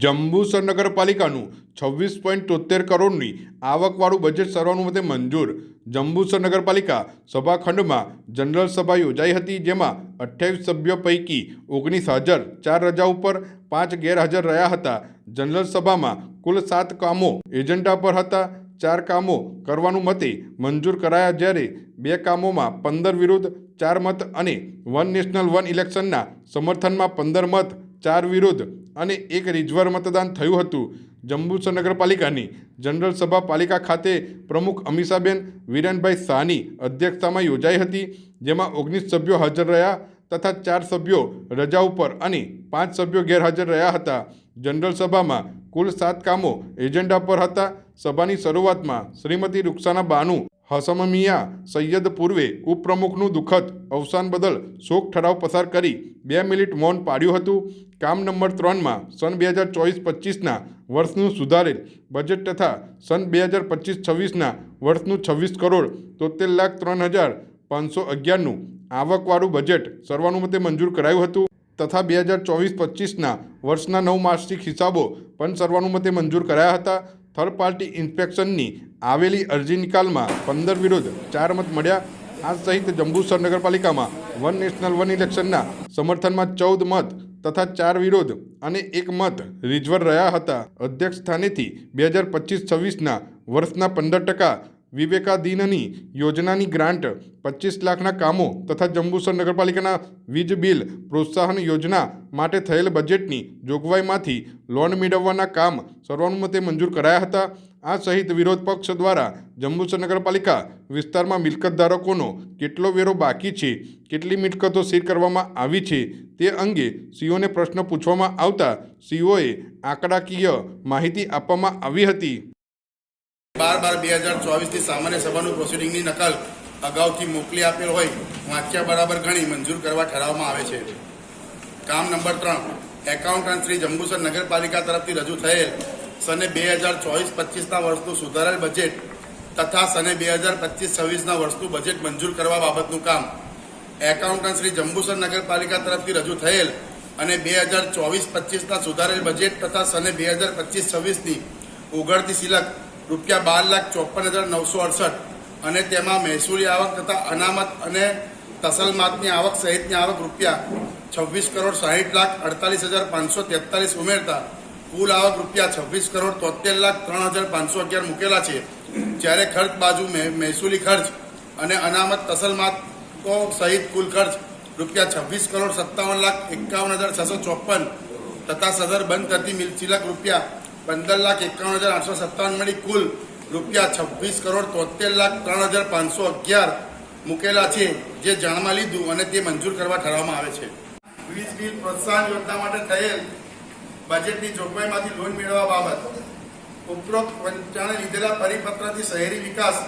જંબુસર નગરપાલિકાનું છવ્વીસ પોઈન્ટ તોતેર કરોડની આવકવાળું બજેટ સર્વાનુમતે મંજૂર. જંબુસર નગરપાલિકા સભાખંડમાં જનરલ સભા યોજાઈ હતી, જેમાં અઠ્યાવીસ સભ્યો પૈકી ઓગણીસ હાજર, ચાર રજા ઉપર પાંચ ગેરહાજર રહ્યા હતા. જનરલ સભામાં કુલ સાત કામો એજન્ડા પર હતા. ચાર કામો કરવાનું મતે મંજૂર કરાયા જ્યારે બે કામોમાં પંદર વિરુદ્ધ, ચાર મત અને વન નેશનલ વન ઇલેક્શનના સમર્થનમાં પંદર મત ચાર વિરુદ્ધ અને એક રિઝવર મતદાન થયું હતું. જંબુસર નગરપાલિકાની જનરલ સભા પાલિકા ખાતે પ્રમુખ અમીષાબેન વિરેનભાઈ શાહની અધ્યક્ષતામાં યોજાઈ હતી, જેમાં ઓગણીસ સભ્યો હાજર રહ્યા તથા ચાર સભ્યો રજા ઉપર અને પાંચ સભ્યો ગેરહાજર રહ્યા હતા. જનરલ સભામાં કુલ સાત કામો એજન્ડા પર હતા. સભાની શરૂઆતમાં શ્રીમતી રૂક્ષાના બાનુ હસમમિયા સૈયદ પૂર્વે ઉપપ્રમુખનું દુઃખદ અવસાન બદલ શોક ઠરાવ પસાર કરી બે મિનિટ મૌન પાડ્યું હતું. કામ નંબર ત્રણમાં સન બે હજાર ચોવીસ પચીસના વર્ષનું સુધારેલ બજેટ તથા સન બે હજાર પચીસ છવ્વીસના વર્ષનું છવ્વીસ કરોડ તોતેર લાખ ત્રણ હજાર પાંચસો અગિયારનું આવકવાળું બજેટ સર્વાનુમતે મંજૂર કરાયું હતું. તથા બે હજાર ચોવીસ પચીસના વર્ષના નવ માસિક હિસાબો પણ સર્વાનુમતે મંજૂર કરાયા હતા. થર્ડ પાર્ટી ઇન્સ્પેક્શનની આવેલી અરજી નિકાલમાં પંદર વિરોધ, ચાર મત મળ્યા. આ સહિત જંબુસર નગરપાલિકામાં વન નેશનલ વન ઇલેક્શનના સમર્થનમાં ચૌદ મત તથા ચાર વિરોધ અને એક મત રિઝવર રહ્યા હતા. અધ્યક્ષ સ્થાનેથી બે હજાર પચીસ છવ્વીસના વર્ષના પંદર ટકા વિવેકાધીનની યોજનાની ગ્રાન્ટ, પચીસ લાખના કામો તથા જંબુસર નગરપાલિકાના વીજ બિલ પ્રોત્સાહન યોજના માટે થયેલ બજેટની જોગવાઈમાંથી લોન મેળવવાના કામ સર્વાનુમતે મંજૂર કરાયા હતા. આ સહિત વિરોધ પક્ષ દ્વારા જંબુસર નગરપાલિકા વિસ્તારમાં મિલકત ધારકોનો કેટલો વેરો બાકી છે, કેટલી મિલકતો સીર કરવામાં આવી છે તે અંગે સીઓને પ્રશ્ન પૂછવામાં આવતા સીઓએ આંકડાકીય માહિતી આપવામાં આવી હતી. બાર બાર બે હજાર ચોવીસની સામાન્ય સભાનું પ્રોસિડિંગની નકલ અગાઉથી મોકલી આપેલ હોય, વાંચ્યા બરાબર ગણી મંજૂર કરવા ઠરાવવામાં આવે છે. કામ નંબર ત્રણ એકાઉન્ટન્ટ શ્રી જંબુસર નગરપાલિકા તરફથી રજૂ થયેલ સને બે હજાર ચોવીસ પચીસના વર્ષનું સુધારેલ બજેટ તથા સને બે હજાર પચીસ છવ્વીસના વર્ષનું બજેટ મંજૂર કરવા બાબતનું કામ. એકાઉન્ટન્ટ શ્રી જંબુસર નગરપાલિકા તરફથી રજૂ થયેલ અને બે હજાર ચોવીસ પચીસના સુધારેલ બજેટ તથા સને બે હજાર પચીસ છવ્વીસની ઉઘડતી સિલક રૂપિયા બાર લાખ ચોપન હજાર નવસો અડસઠ અને તેમાં મહેસૂલી આવક તથા અનામત અને તસલમાતની આવક સહિતની આવક રૂપિયા છવ્વીસ કરોડ સાહીઠ લાખ અડતાલીસ હજાર પાંચસો તેતાલીસ ઉમેરતા કુલ આવક રૂપિયા છવ્વીસ કરોડ તોતેર લાખ ત્રણ હજાર પાંચસો અગિયાર મૂકેલા છે. જ્યારે ખર્ચ બાજુ મહે- મહેસૂલી ખર્ચ અને અનામત તસલમાતો સહિત કુલ ખર્ચ રૂપિયા છવ્વીસ કરોડ સત્તાવન લાખ એકાવન હજાર છસો ચોપન તથા સદર બંધ થતી મિલ સિલક રૂપિયા પંદર લાખ એકાવન હજાર આઠસો સત્તાવન મળી કુલ રૂપિયા છવ્વીસ કરોડ તોતેર લાખ ત્રણ હજાર પાંચસો અગિયાર મૂકેલા છે, જે જાણમાં લીધું અને તે મંજૂર કરવા ઠરવામાં આવે છે. વીજ બિલ પ્રોત્સાહન યોજના માટે થયેલ બજેટની જોગવાઈમાંથી લોન મેળવવા બાબત, ઉપરોક્ત પંચાણે લીધેલા પરિપત્રથી શહેરી વિકાસ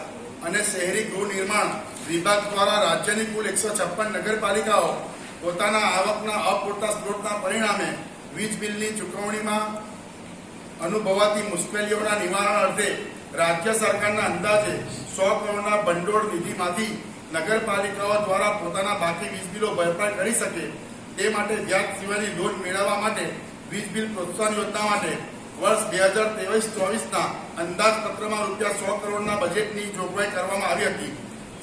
અને શહેરી ગૃહ નિર્માણ વિભાગ દ્વારા રાજ્યની કુલ એકસો છપ્પન નગરપાલિકાઓ પોતાના આવકના અપૂરતા સ્ત્રોતના પરિણામે વીજ બિલની ચૂકવણીમાં અનુભવાતી મુશ્કેલીઓના નિવારણ અર્થે રાજ્ય સરકારના અંદાજે સો કરોડના ભંડોળ નિધિમાંથી નગરપાલિકાઓ દ્વારા પોતાના બાકી વીજ બિલો ભરપાઈ કરી શકે તે માટે વ્યાજ સિવાયની લોન મેળવવા માટે વીજ બિલ પ્રોત્સાહન યોજના માટે વર્ષ બે હજાર ત્રેવીસ ચોવીસના અંદાજપત્રમાં રૂપિયા સો કરોડના બજેટની જોગવાઈ કરવામાં આવી હતી.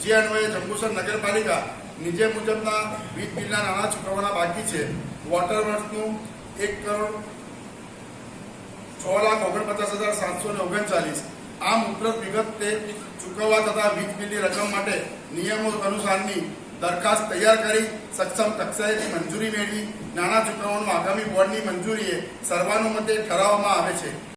જે અન્વયે જંબુસર નગરપાલિકા નીચે મુજબના વીજ બિલના નાણાં ચૂકવવાના બાકી છે. વોટર વર્ષનું એક કરોડ છ લાખ ઓગણપચાસ હજાર સાતસો ને ઓગણચાલીસ. આમ વિગત તે ચૂકવવા તથા વીજ બિલની રકમ માટે નિયમો અનુસારની દરખાસ્ત તૈયાર કરી સક્ષમ કક્ષાએથી મંજૂરી મેળવી. નાણાં ચૂકવવાનું આગામી બોર્ડની મંજૂરીએ સર્વાનુમતે ઠરાવવામાં આવે છે.